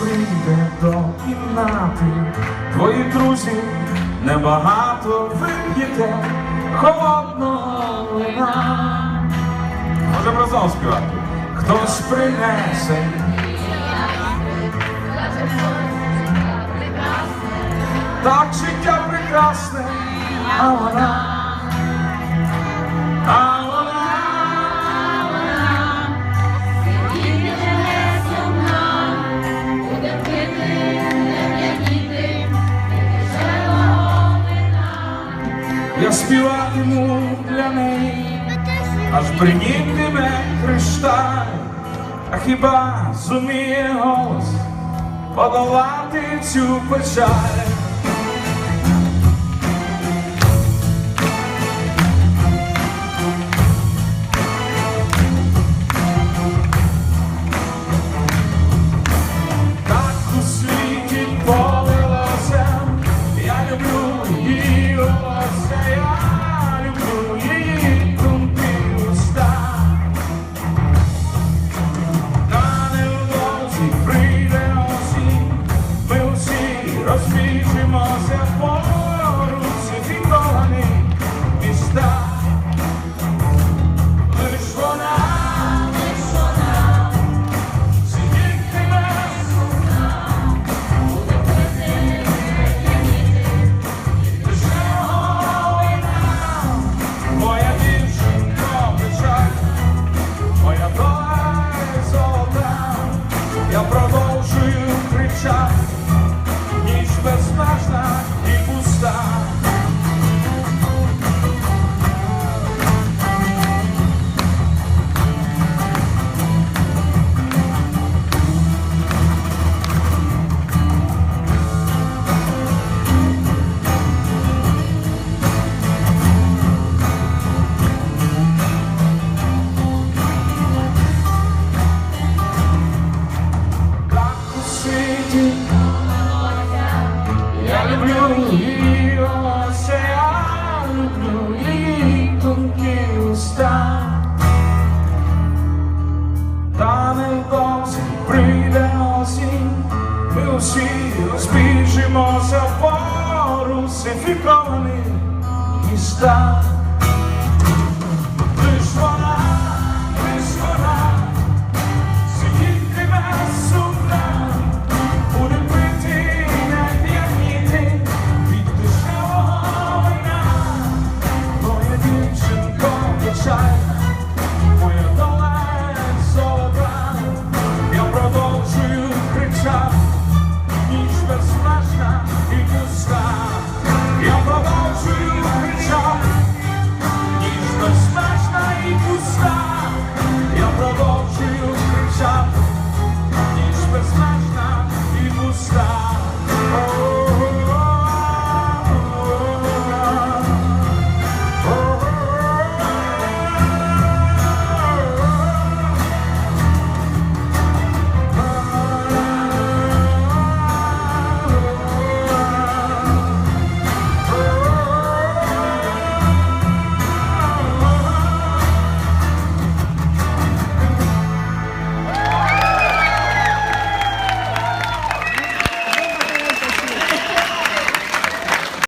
прийде до кімнати, твої друзі небагато вип'єте холодного вина. Можемо разом співати. Хтось принесе так життя прекрасне, а вона, Я співатиму для неї, аж принітиме кришталь, а хіба зуміє голос подолати цю печаль? myself ми усі розбіжимося по русифікованих містах.